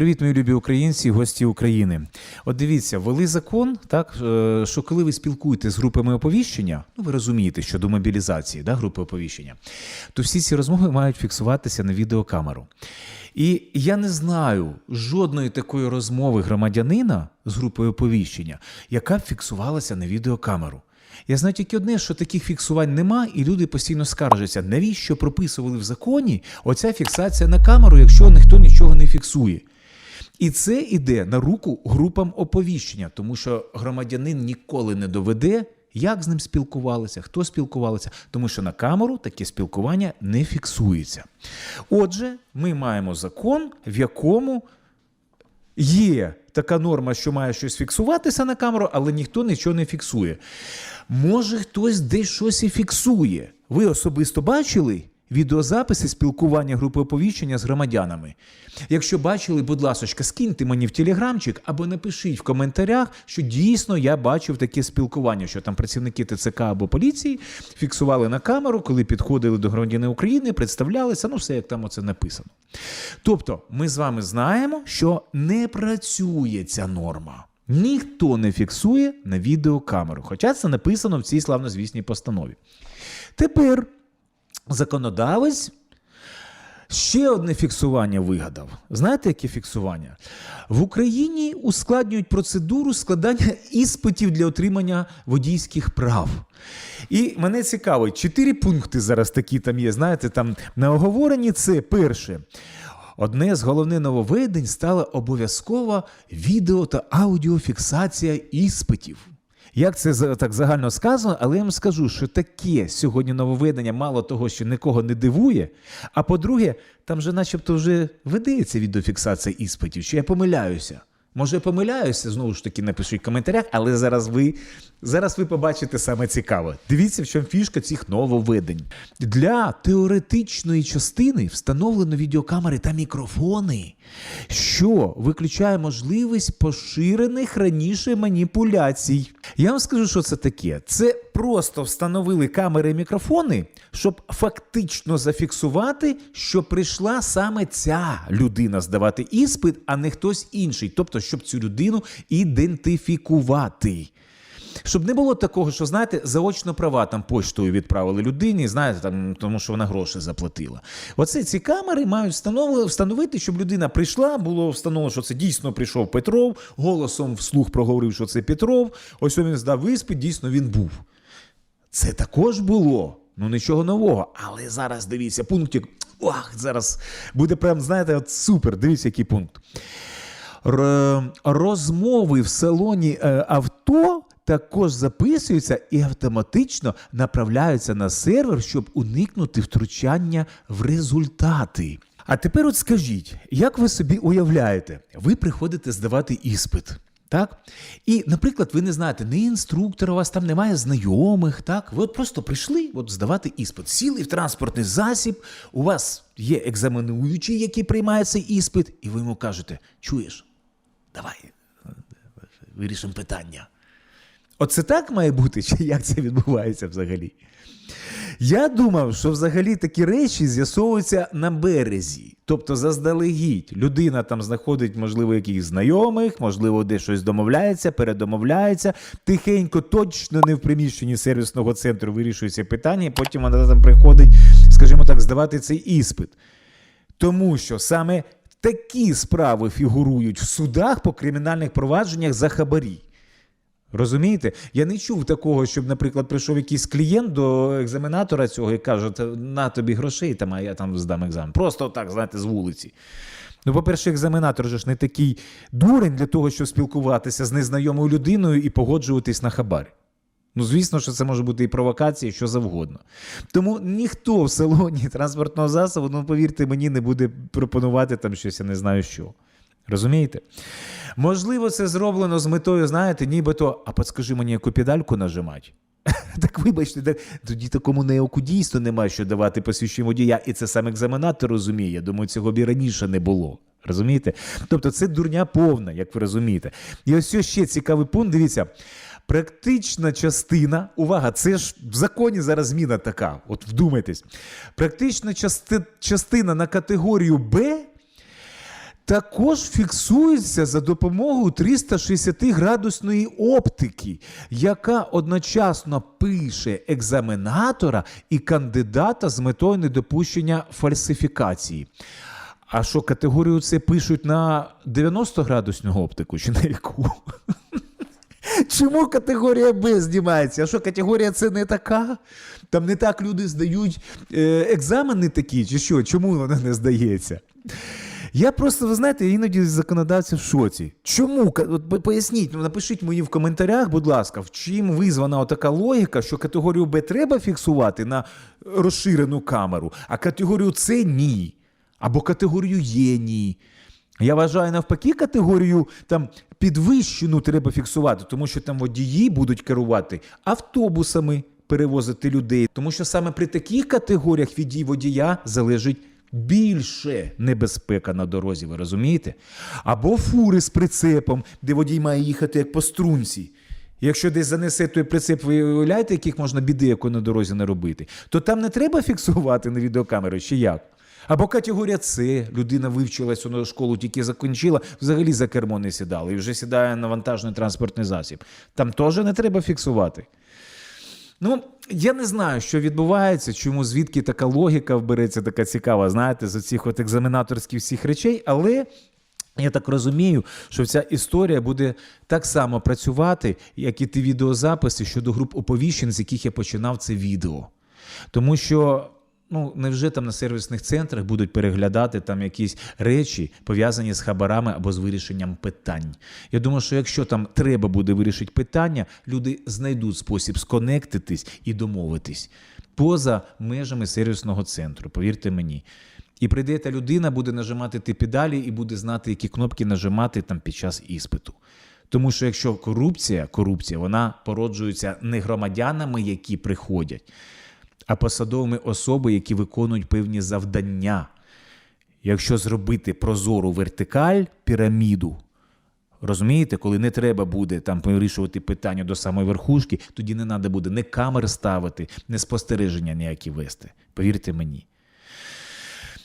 Привіт, мої любі українці, гості України. От дивіться, ввели закон, так е, що коли ви спілкуєтесь з групами оповіщення, ну ви розумієте, щодо мобілізації, да, групи оповіщення, то всі ці розмови мають фіксуватися на відеокамеру. І я не знаю жодної такої розмови громадянина з групою оповіщення, яка б фіксувалася на відеокамеру. Я знаю тільки одне, що таких фіксувань нема, і люди постійно скаржаться, навіщо прописували в законі оця фіксація на камеру, якщо ніхто нічого не фіксує. І це йде на руку групам оповіщення, тому що громадянин ніколи не доведе, як з ним спілкувалися, хто спілкувалися, тому що на камеру таке спілкування не фіксується. Отже, ми маємо закон, в якому Є така норма, що має щось фіксуватися на камеру, але ніхто нічого не фіксує. Може, хтось десь щось і фіксує. Ви особисто бачили відеозаписи спілкування групи оповіщення з громадянами? Якщо бачили, будь ласка, скиньте мені в телеграмчик або напишіть в коментарях, що дійсно я бачив таке спілкування, що там працівники ТЦК або поліції фіксували на камеру, коли підходили до громадянина України, представлялися, ну все як там оце написано. Тобто, ми з вами знаємо, що не працює ця норма. Ніхто не фіксує на відеокамеру, хоча це написано в цій славнозвісній постанові. Тепер законодавець ще одне фіксування вигадав. Знаєте, яке фіксування? В Україні ускладнюють процедуру складання іспитів для отримання водійських прав. І мене цікавить, чотири пункти зараз такі там є. Знаєте, там на оговоренні це перше. Одне з головних нововведень стала обов'язкова відео та аудіофіксація іспитів. Як це так загально сказано, але я вам скажу, що таке сьогодні нововведення мало того, що нікого не дивує. А по-друге, там же начебто вже ведеться відеофіксація іспитів, що я помиляюся. Може, помиляюся, знову ж таки, напишіть в коментарях, але зараз ви, зараз ви побачите саме цікаве. Дивіться, в чому фішка цих нововведень. Для теоретичної частини встановлено відеокамери та мікрофони, що виключає можливість поширених раніше маніпуляцій. Я вам скажу, що це таке. Це просто встановили камери і мікрофони, щоб фактично зафіксувати, що прийшла саме ця людина здавати іспит, а не хтось інший. Тобто, щоб цю людину ідентифікувати. Щоб не було такого, що знаєте, заочно права там поштою відправили людині, знаєте, там тому що вона гроші заплатила. Оце ці камери мають встановити, щоб людина прийшла, було встановлено, що це дійсно прийшов Петров, голосом вслух проговорив, що це Петров. Ось він здав іспит, дійсно він був. Це також було. Ну нічого нового. Але зараз дивіться, пунктик. Ох, зараз буде прям, знаєте, от супер. Дивіться, який пункт. Розмови в салоні е, авто також записуються і автоматично направляються на сервер, щоб уникнути втручання в результати. А тепер от скажіть, як ви собі уявляєте, ви приходите здавати іспит. Так? І, наприклад, ви не знаєте ні інструктора, у вас там немає знайомих, так? Ви от просто прийшли от, здавати іспит, сіли в транспортний засіб, у вас є екзаменуючий, який приймає цей іспит, і ви йому кажете: чуєш, давай вирішимо питання. Оце так має бути, чи як це відбувається взагалі? Я думав, що взагалі такі речі з'ясовуються на березі. Тобто, заздалегідь, людина там знаходить, можливо, якихось знайомих, можливо, де щось домовляється, передомовляється. Тихенько, точно не в приміщенні сервісного центру вирішується питання, і потім вона там приходить, скажімо так, здавати цей іспит. Тому що саме такі справи фігурують в судах по кримінальних провадженнях за хабарі. Розумієте? Я не чув такого, щоб, наприклад, прийшов якийсь клієнт до екзаменатора цього і каже, на тобі грошей, там, а я там здам екзамен. Просто так, знаєте, з вулиці. Ну, по-перше, екзаменатор ж не такий дурень для того, щоб спілкуватися з незнайомою людиною і погоджуватись на хабар. Ну, звісно, що це може бути і провокація, і що завгодно. Тому ніхто в салоні транспортного засобу, ну повірте мені, не буде пропонувати там щось, я не знаю що. Розумієте? Можливо, це зроблено з метою, знаєте, нібито, а подскажи мені, яку педальку нажимати. Так вибачте, тоді такому неоку дійсно немає що давати посвідчення водія, і це сам екзаменатор розуміє. Я думаю, цього б і раніше не було. Розумієте? Тобто це дурня повна, як ви розумієте. І ось ще цікавий пункт. Дивіться. Практична частина, увага, це ж в законі зараз зміна така. От вдумайтесь. Практична части, частина на категорію Б також фіксується за допомогою 360-градусної оптики, яка одночасно пише екзаменатора і кандидата з метою недопущення фальсифікації. А що категорію це пишуть на 90-градусну оптику чи на яку? Чому категорія Б знімається? А що категорія С не така? Там не так люди здають е, екзамени такі, чи що? Чому вона не здається? Я просто, ви знаєте, іноді законодавці в шоці. Чому? От поясніть, ну, напишіть мені в коментарях, будь ласка, в чим визвана така логіка, що категорію Б треба фіксувати на розширену камеру, а категорію С ні. Або категорію Є ні. Я вважаю, навпаки, категорію там підвищену треба фіксувати, тому що там водії будуть керувати автобусами, перевозити людей. Тому що саме при таких категоріях від дій водія залежить більше небезпека на дорозі, ви розумієте? Або фури з прицепом, де водій має їхати як по струнці. Якщо десь занесе той прицеп, ви уявляєте, яких можна біди, яку на дорозі не робити, то там не треба фіксувати на відеокамеру чи як? Або категорія С, людина вивчилась у школу, тільки закінчила, взагалі за кермо не сідала і вже сідає на вантажний транспортний засіб. Там теж не треба фіксувати. Ну, я не знаю, що відбувається, чому звідки така логіка вбереться, така цікава, знаєте, з цих от екзаменаторських всіх речей, але. Я так розумію, що ця історія буде так само працювати, як і ті відеозаписи щодо груп оповіщень, з яких я починав це відео. Тому що ну, невже там на сервісних центрах будуть переглядати там якісь речі, пов'язані з хабарами або з вирішенням питань. Я думаю, що якщо там треба буде вирішити питання, люди знайдуть спосіб сконектитись і домовитись поза межами сервісного центру. Повірте мені. І прийде та людина, буде нажимати ті педалі і буде знати, які кнопки нажимати там під час іспиту. Тому що якщо корупція, корупція, вона породжується не громадянами, які приходять, а посадовими особи, які виконують певні завдання. Якщо зробити прозору вертикаль, піраміду, розумієте, коли не треба буде там вирішувати питання до самої верхушки, тоді не треба буде не камер ставити, не спостереження ніякі вести. Повірте мені.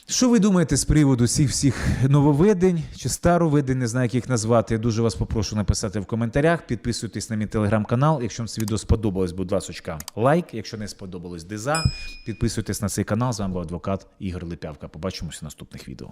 Що ви думаєте з приводу всіх всіх нововведень чи старовведень, не знаю, як їх назвати? Я дуже вас попрошу написати в коментарях. Підписуйтесь на мій телеграм-канал. Якщо вам це відео сподобалось, будь ласка, лайк. Якщо не сподобалось, диза. Підписуйтесь на цей канал. З вами був адвокат Ігор Липявка. Побачимося в наступних відео.